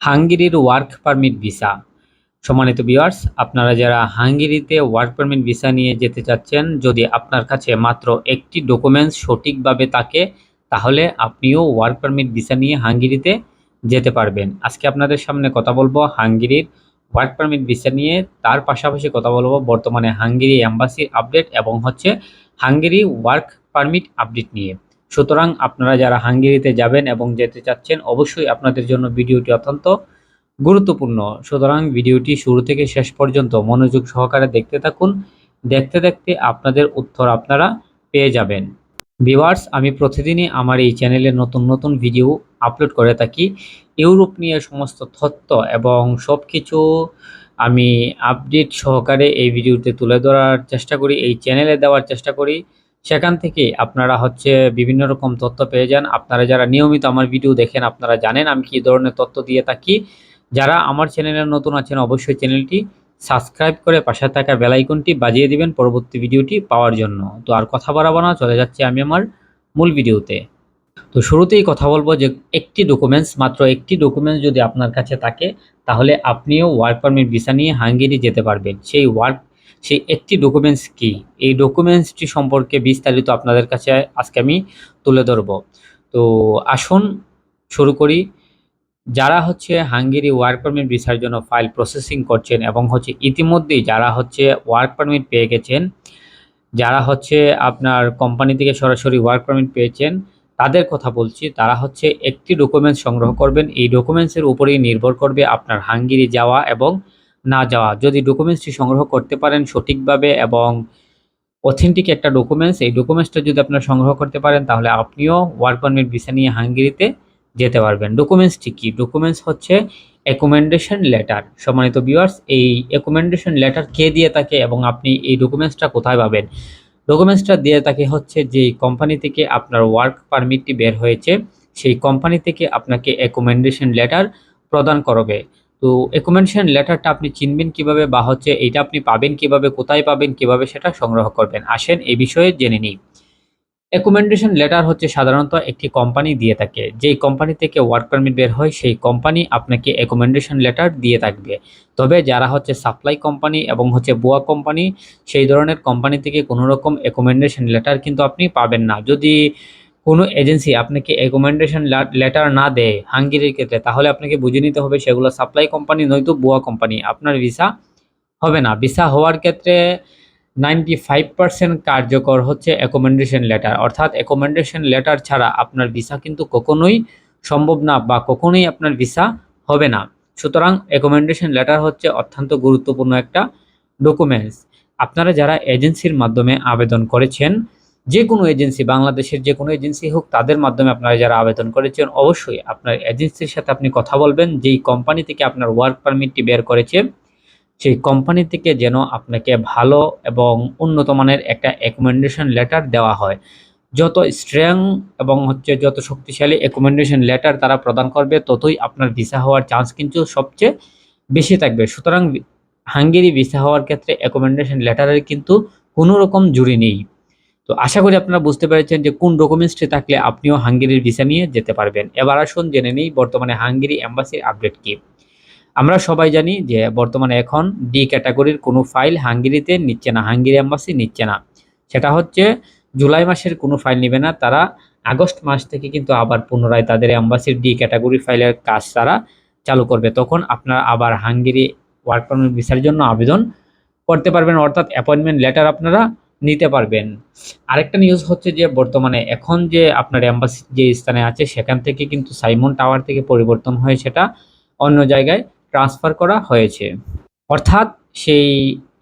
হাঙ্গেরির work permit visa. সম্মানিত viewers, আপনারা যারা হাঙ্গেরিতে ওয়ার্ক পারমিট ভিসা নিয়ে যেতে চাচ্ছেন, যদি আপনার কাছে মাত্র একটি ডকুমেন্টস সঠিকভাবে থাকে, তাহলে আপনিও ওয়ার্ক পারমিট ভিসা নিয়ে হাঙ্গেরিতে যেতে পারবেন। আজকে আপনাদের সামনে কথা বলব হাঙ্গেরির ওয়ার্ক পারমিট ভিসা নিয়ে। তার পাশাপাশি কথা বলব বর্তমানে হাঙ্গেরি অ্যাম্বাসির আপডেট এবং হচ্ছে হাঙ্গেরি ওয়ার্ক পারমিট আপডেট নিয়ে। সুতরাং আপনারা যারা হাঙ্গেরিতে যাবেন এবং যেতে চাচ্ছেন, অবশ্যই আপনাদের জন্য ভিডিওটি অত্যন্ত গুরুত্বপূর্ণ। সুতরাং ভিডিওটি শুরু থেকে শেষ পর্যন্ত মনোযোগ সহকারে দেখতে থাকুন। দেখতে দেখতে আপনাদের উত্তর আপনারা পেয়ে যাবেন। ভিউয়ার্স, আমি প্রতিদিনই আমার এই চ্যানেলে নতুন নতুন ভিডিও আপলোড করে থাকি। ইউরোপ নিয়ে সমস্ত তথ্য এবং সব কিছু আমি আপডেট সহকারে এই ভিডিওতে তুলে ধরার চেষ্টা করি, এই চ্যানেলে দেওয়ার চেষ্টা করি। সেখান থেকে আপনারা হচ্ছে বিভিন্ন রকম তথ্য পেয়ে যান। আপনারা যারা নিয়মিত আমার ভিডিও দেখেন, আপনারা জানেন আমি কী ধরনের তথ্য দিয়ে থাকি। যারা আমার চ্যানেলে নতুন আছেন, অবশ্যই চ্যানেলটি সাবস্ক্রাইব করে পাশে থাকা বেলাইকনটি বাজিয়ে দিবেন পরবর্তী ভিডিওটি পাওয়ার জন্য। তো আর কথা বাড়াবো না, চলে যাচ্ছে আমি আমার মূল ভিডিওতে। তো শুরুতেই কথা বলব যে একটি ডকুমেন্টস মাত্র একটি ডকুমেন্টস যদি আপনার কাছে থাকে, তাহলে আপনিও ওয়ার্ক পারমিট ভিসা নিয়ে হাঙ্গেরি যেতে পারবেন। সেই ওয়ার্ক সেই একটি ডকুমেন্টস কি? এই ডকুমেন্টসটি সম্পর্কে বিস্তারিত আপনাদের কাছে আজকে আমি তুলে ধরব। তো আসুন শুরু করি। যারা হচ্ছে হাঙ্গেরি ওয়ার্ক পারমিট ভিসার জন্য ফাইল প্রসেসিং করছেন এবং হচ্ছে ইতিমধ্যেই যারা হচ্ছে ওয়ার্ক পারমিট পেয়ে গেছেন, যারা হচ্ছে আপনার কোম্পানি থেকে সরাসরি ওয়ার্ক পারমিট পেয়েছেন, তাদের কথা বলছি, তারা হচ্ছে একটি ডকুমেন্টস সংগ্রহ করবেন। এই ডকুমেন্টসের উপরেই নির্ভর করবে আপনার হাঙ্গেরি যাওয়া এবং না যাওয়া। যদি ডকুমেন্টসটি সংগ্রহ করতে পারেন সঠিকভাবে এবং অথেন্টিক একটা ডকুমেন্টস এই ডকুমেন্টসটা যদি আপনারা সংগ্রহ করতে পারেন, তাহলে আপনিও ওয়ার্ক পারমিট ভিসা নিয়ে হাঙ্গেরিতে যেতে পারবেন। ডকুমেন্টসটি কী? ডকুমেন্টস হচ্ছে অ্যাকোমেন্ডেশন লেটার সম্মানিত ভিউয়ার্স এই অ্যাকোমেন্ডেশন লেটার কে দিয়ে থাকে এবং আপনি এই ডকুমেন্টসটা কোথায় পাবেন? ডকুমেন্টসটা দিয়ে থাকে হচ্ছে যে কোম্পানি থেকে আপনার ওয়ার্ক পারমিটটি বের হয়েছে, সেই কোম্পানি থেকে আপনাকে অ্যাকোমেন্ডেশন লেটার প্রদান করবে। তো অ্যাকোমেন্ডেশন লেটারটা আপনি চিনবেন কীভাবে বা হচ্ছে এটা আপনি পাবেন কীভাবে, কোথায় পাবেন, কীভাবে সেটা সংগ্রহ করবেন। আসেন এই বিষয়ে জেনে নিই। অ্যাকোমেন্ডেশন লেটার হচ্ছে সাধারণত একটি কোম্পানি দিয়ে থাকে। যেই কোম্পানি থেকে ওয়ার্ক পারমিট বের হয়, সেই কোম্পানি আপনাকে অ্যাকোমেন্ডেশন লেটার দিয়ে থাকবে। তবে যারা হচ্ছে সাপ্লাই কোম্পানি এবং হচ্ছে বোয়া কোম্পানি সেই ধরনের কোম্পানি থেকে কোনো রকম অ্যাকোমেন্ডেশন লেটার কিন্তু আপনি পাবেন না। যদি কোনো এজেন্সি আপনাকে অ্যাকোমেন্ডেশন লেটার না দেয় হাঙ্গেরির ক্ষেত্রে, তাহলে আপনাকে বুঝে নিতে হবে সেগুলো সাপ্লাই কোম্পানি নয়তো বুয়া কোম্পানি আপনার ভিসা হবে না। ভিসা হওয়ার ক্ষেত্রে নাইনটি ফাইভ পার্সেন্ট কার্যকর হচ্ছে অ্যাকোমেন্ডেশন লেটার অর্থাৎ অ্যাকোমেন্ডেশন লেটার ছাড়া আপনার ভিসা কিন্তু কখনোই সম্ভব না বা কখনোই আপনার ভিসা হবে না। সুতরাং অ্যাকোমেন্ডেশন লেটার হচ্ছে অত্যন্ত গুরুত্বপূর্ণ একটা ডকুমেন্টস আপনারা যারা এজেন্সির মাধ্যমে আবেদন করেছেন যে কোনো এজেন্সি, বাংলাদেশের যে কোনো এজেন্সি হোক, তাদের মাধ্যমে আপনারা যারা আবেদন করেছেন, অবশ্যই আপনার এজেন্সির সাথে আপনি কথা বলবেন। যেই কোম্পানি থেকে আপনার ওয়ার্ক পারমিটটি বের করেছে, সেই কোম্পানি থেকে যেন আপনাকে ভালো এবং উন্নত মানের একটা অ্যাকোমেন্ডেশন লেটার দেওয়া হয়। যত স্ট্রং এবং হচ্ছে যত শক্তিশালী অ্যাকোমেন্ডেশন লেটার তারা প্রদান করবে, ততই আপনার ভিসা হওয়ার চান্স কিন্তু সবচেয়ে বেশি থাকবে। সুতরাং হাঙ্গেরি ভিসা হওয়ার ক্ষেত্রে অ্যাকোমেন্ডেশন লেটারের কিন্তু কোনো রকম জুড়ি নেই। তো আশা করি আপনারা বুঝতে পেরেছেন যে কোন ডকুমেন্টসটি থাকলে আপনিও হাঙ্গেরির ভিসা নিয়ে যেতে পারবেন। এবার আসুন জেনে নিই বর্তমানে হাঙ্গেরি অ্যাম্বাসির আপডেট কী। আমরা সবাই জানি যে বর্তমানে এখন ডি ক্যাটাগরির কোনো ফাইল হাঙ্গেরিতে নিচ্ছে না, হাঙ্গেরি অ্যাম্বাসি নিচ্ছে না। সেটা হচ্ছে জুলাই মাসের কোনো ফাইল নেবে না, তারা আগস্ট মাস থেকে কিন্তু আবার পুনরায় তাদের অ্যাম্বাসির ডি ক্যাটাগরি ফাইলের কাজ তারা চালু করবে। তখন আপনারা আবার হাঙ্গেরি ওয়ার্ক পারমিট ভিসার জন্য আবেদন করতে পারবেন, অর্থাৎ অ্যাপয়েন্টমেন্ট লেটার আপনারা নিতে পারবেন। আরেকটা নিউজ হচ্ছে যে, বর্তমানে এখন যে আপনার অ্যাম্বাসি যে স্থানে আছে, সেখান থেকে কিন্তু সাইমন টাওয়ার থেকে পরিবর্তন হয়ে সেটা অন্য জায়গায় ট্রান্সফার করা হয়েছে। অর্থাৎ সেই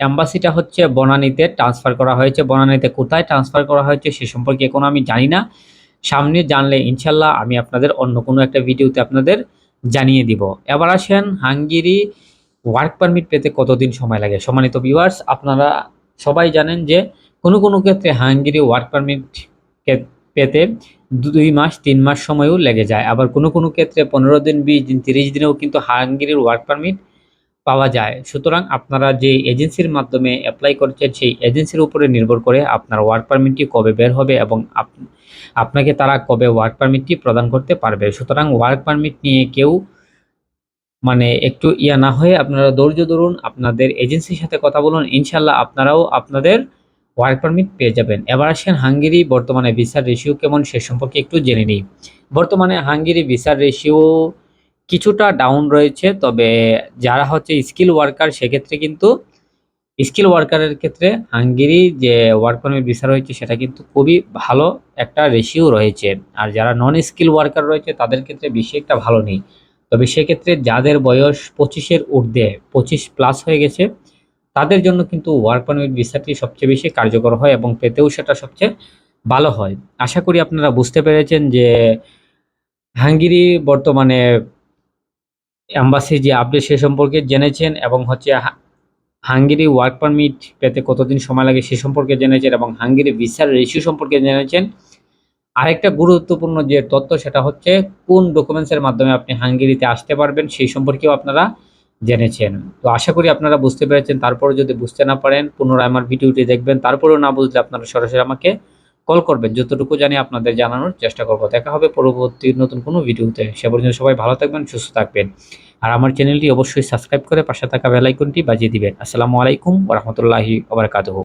অ্যাম্বাসিটা হচ্ছে বনানীতে ট্রান্সফার করা হয়েছে। বনানীতে কোথায় ট্রান্সফার করা হয়েছে সে সম্পর্কে কোনো আমি জানি না। সামনে জানলে ইনশাল্লাহ আমি আপনাদের অন্য কোনো একটা ভিডিওতে আপনাদের জানিয়ে দিব। এবার আসেন হাঙ্গেরি ওয়ার্ক পারমিট পেতে কতদিন সময় লাগে? সম্মানিত ভিউয়ার্স আপনারা সবাই জানেন যে কোনো কোনো ক্ষেত্রে হাঙ্গেরি ওয়ার্ক পারমিট পেতে দুই মাস, তিন মাস সময়ও লেগে যায়। আবার কোনো কোনো ক্ষেত্রে পনেরো দিন, বিশ দিন, তিরিশ দিনেও কিন্তু হাঙ্গেরির ওয়ার্ক পারমিট পাওয়া যায়। সুতরাং আপনারা যে এজেন্সির মাধ্যমে অ্যাপ্লাই করছেন, সেই এজেন্সির উপরে নির্ভর করে আপনার ওয়ার্ক পারমিটটি কবে বের হবে এবং আপনাকে তারা কবে ওয়ার্ক পারমিটটি প্রদান করতে পারবে। সুতরাং ওয়ার্ক পারমিট নিয়ে কেউ মানে একটু ইয়া না হয়ে আপনারা ধৈর্য ধরুন, আপনাদের এজেন্সির সাথে কথা বলুন। ইনশাল্লাহ আপনারাও আপনাদের ওয়ার্ক পারমিট পেয়ে যাবেন। এবার আসেন হাঙ্গেরি, বর্তমানে ভিসার রেশিও কেমন সে সম্পর্কে একটু জেনে নিই। বর্তমানে হাঙ্গেরি ভিসার রেশিও কিছুটা ডাউন রয়েছে, তবে যারা হচ্ছে স্কিল ওয়ার্কার সেক্ষেত্রে কিন্তু স্কিল ওয়ার্কারের ক্ষেত্রে হাঙ্গেরি যে ওয়ার্ক পারমিট ভিসা রয়েছে, সেটা কিন্তু খুবই ভালো একটা রেশিও রয়েছে। আর যারা নন স্কিল ওয়ার্কার রয়েছে, তাদের ক্ষেত্রে বেশি একটা ভালো নেই। তবে সেক্ষেত্রে যাদের বয়স পঁচিশের ঊর্ধ্বে, পঁচিশ প্লাস হয়ে গেছে তাদের জন্য কিন্তু ওয়ার্ক পারমিট ভিসাটি সবচেয়ে বেশি কার্যকর হয় এবং পেতেও সেটা সবচেয়ে ভালো হয়। আশা করি আপনারা বুঝতে পেরেছেন যে হাঙ্গেরি বর্তমানে অ্যাম্বাসি যে আপডেট সে সম্পর্কে জেনেছেন এবং হচ্ছে হাঙ্গেরি ওয়ার্ক পারমিট পেতে কতদিন সময় লাগে সে সম্পর্কে জেনেছেন এবং হাঙ্গেরি ভিসার রেশিও সম্পর্কে জেনেছেন। আরেকটা গুরুত্বপূর্ণ যে তথ্য সেটা হচ্ছে কোন ডকুমেন্টসের মাধ্যমে আপনি হাঙ্গেরিতে আসতে পারবেন সেই সম্পর্কেও আপনারা জেনেছেন। তো আশা করি আপনারা বুঝতে পেরেছেন তারপরে যদি বুঝতে না পারেন, পুনরায় আমার ভিডিওটি দেখবেন, তারপরেও না বুঝলে আপনারা সরাসরি আমাকে কল করবেন। যতটুকু জানি আপনাদের জানানোর চেষ্টা করব। দেখা হবে পরবর্তী নতুন কোনো ভিডিওতে। সে পর্যন্ত সবাই ভালো থাকবেন, সুস্থ থাকবেন। আর আমার চ্যানেলটি অবশ্যই সাবস্ক্রাইব করে পাশে থাকা বেলাইকনটি বাজিয়ে দিবেন। আসসালামু আলাইকুম ওরহমতুল্লাহি ওবরাকাতুহু